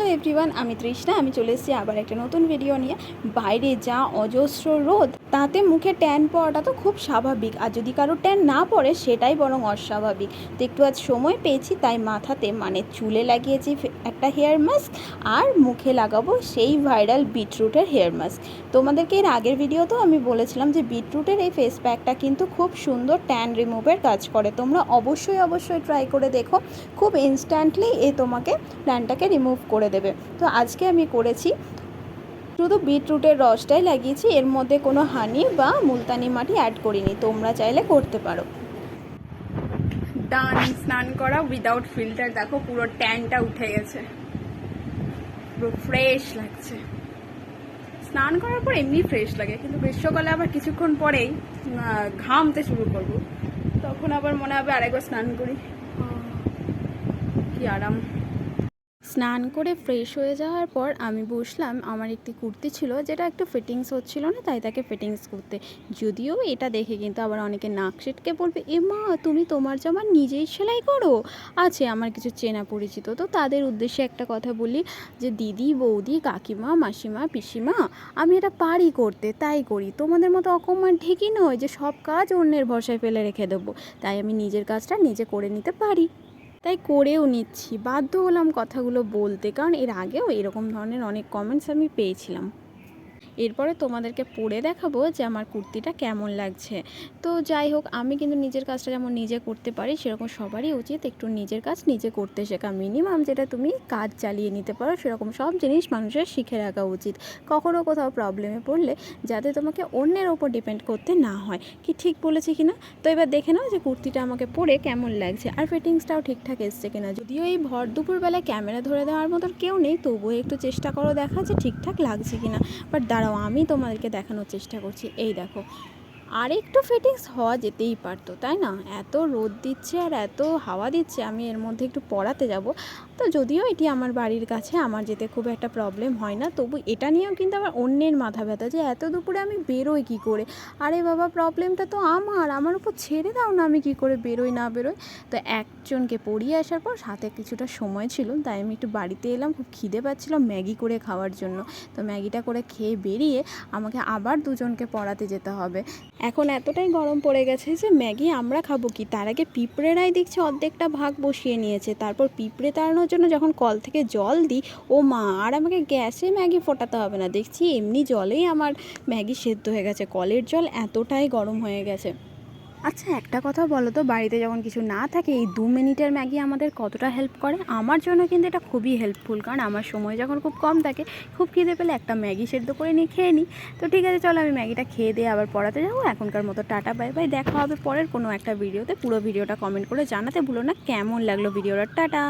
Hello everyone আমি তৃষ্ণা। আমি চলে এসেছি আবার একটা নতুন ভিডিও নিয়ে। বাইরে যা অজস্র রোদ, তাতে মুখে ট্যান পড়াটা তো খুব স্বাভাবিক। আর যদি কারও ট্যান না পড়ে, সেটাই বরং অস্বাভাবিক। তো একটু আজ সময় পেয়েছি, তাই মাথাতে মানে চুলে লাগিয়েছি একটা হেয়ার মাস্ক আর মুখে লাগাবো সেই ভাইরাল বিটরুটের হেয়ার মাস্ক তোমাদেরকে এর আগের ভিডিওতেও আমি বলেছিলাম যে বিটরুটের এই ফেস প্যাকটা কিন্তু খুব সুন্দর ট্যান রিমুভের কাজ করে। তোমরা অবশ্যই অবশ্যই ট্রাই করে দেখো। খুব ইনস্ট্যান্টলি এ তোমাকে ট্যানটাকে রিমুভ করে দেবে। তো আজকে আমি করেছি শুধু বিটরুটের রসটাই লাগিয়েছি, এর মধ্যে কোনো হানি বা মুলতানি মাটি অ্যাড করিনি, তোমরা চাইলে করতে পারো। ডান স্নান করা উইদাউট ফিল্টার দেখো পুরো ট্যানটা উঠে গেছে। পুরো ফ্রেশ লাগছে। স্নান করার পর এমনি ফ্রেশ লাগে, কিন্তু গ্রীষ্মকালে আবার কিছুক্ষণ পরেই ঘামতে শুরু করব। তখন আবার মনে হবে আরেকবার স্নান করি। কি আরাম। স্নান করে ফ্রেশ হয়ে যাওয়ার পর আমি বসলাম। আমার একটি কুর্তি ছিল যেটা একটু ফিটিংস হচ্ছিল না, তাই তাকে ফিটিংস করতে। যদিও এটা দেখে কিন্তু আবার অনেকে নাক সেটকে বলবে, এ মা, তুমি তোমার জামা নিজেই সেলাই করো? আছে, আমার কিছু চেনা পরিচিত। তো তাদের উদ্দেশ্যে একটা কথা বলি যে, দিদি, বৌদি, কাকিমা, মাসিমা, পিসিমা, আমি এটা পারি করতে, তাই করি। তোমাদের মতো অকমান ঠিকই নয় যে, সব কাজ অন্যের ভরসায় ফেলে রেখে দেবো। তাই আমি নিজের কাজটা নিজে করে নিতে পারি। তাই করেও নিচ্ছি। বাধ্য হলাম কথাগুলো বলতে, কারণ এর আগেও এরকম ধরনের অনেক কমেন্টস আমি পেয়েছিলাম। এরপরে তোমাদেরকে পরে দেখাবো যে আমার কুর্তিটা কেমন লাগছে। তো যাই হোক, আমি কিন্তু নিজের কাজটা যেমন নিজে করতে পারি, সেরকম সবারই উচিত একটু নিজের কাজ নিজে করতে শেখা। মিনিমাম যেটা তুমি কাজ চালিয়ে নিতে পারো, সেরকম সব জিনিস মানুষের শিখে রাখা উচিত। কখনও কোথাও প্রবলেমে পড়লে যাতে তোমাকে অন্যের ওপর ডিপেন্ড করতে না হয়। কি ঠিক বলেছি কি না তো এবার দেখে নাও যে কুর্তিটা আমাকে পরে কেমন লাগছে। আর ফিটিংসটাও ঠিকঠাক এসছে কিনা? যদিও এই ভর দুপুরবেলায় ক্যামেরা ধরে দেওয়ার মতন কেউ নেই, তবুও একটু চেষ্টা করো দেখা যে ঠিকঠাক লাগছে কিনা। বাট দাঁড়াও আমি তোমাদেরকে দেখানোর চেষ্টা করছি। এই দেখো আর একটু ফিটিংস হওয়া যেতেই পারতো, তাই না? এত রোদ দিচ্ছে আর এত হাওয়া দিচ্ছে, আমি এর মধ্যে একটু পড়াতে যাব। তো যদিও এটি আমার বাড়ির কাছে, আমার যেতে খুব একটা প্রবলেম হয় না, তবু এটা নিয়েও কিন্তু আমার অন্যের মাথা ব্যথা যে এত দুপুরে আমি বেরোই কী করে? আরে বাবা প্রবলেমটা তো আমার আমার উপর ছেড়ে দাও না আমি কী করে বেরোই না বেরোই। তো একজনকে পড়িয়ে আসার পর সাথে কিছুটা সময় ছিল, তাই আমি একটু বাড়িতে এলাম, খুব খিদে পাচ্ছিল ম্যাগি করে খাওয়ার জন্য। তো ম্যাগিটা করে খেয়ে বেরিয়ে আমাকে আবার দুজনকে পড়াতে যেতে হবে। এখন এতটাই গরম পড়ে গেছে যে ম্যাগি আমরা খাব কি? তার আগে পিঁপড়েরাই দেখছে অর্ধেকটা ভাগ বসিয়ে নিয়েছে। তারপর পিঁপড়ে তাড়ানোর জন্য যখন কল থেকে জল দিই, ও মা, আর আমাকে গ্যাসে ম্যাগি ফোটাতে হবে না। দেখছি এমনি জলেই আমার ম্যাগি সেদ্ধ হয়ে গেছে। কলের জল এতটাই গরম হয়ে গেছে। আচ্ছা একটা কথা বলো তো, বাড়িতে যখন কিছু না থাকে, এই দু মিনিটের ম্যাগি আমাদের কতটা হেল্প করে? আমার জন্য কিন্তু এটা খুবই হেল্পফুল কারণ আমার সময় যখন খুব কম থাকে, খুব খিদে পেলে একটা ম্যাগি সেদ্ধ করে নিয়ে খেয়ে নিই। তো ঠিক আছে, চলো আমি ম্যাগিটা খেয়ে দিয়ে আবার পড়াতে যাব। এখনকার মতো টাটা বাই বাই দেখা হবে পরের কোনো একটা ভিডিওতে পুরো ভিডিওটা কমেন্ট করে জানাতে ভুলো না। কেমন লাগল ভিডিওটা টাটা।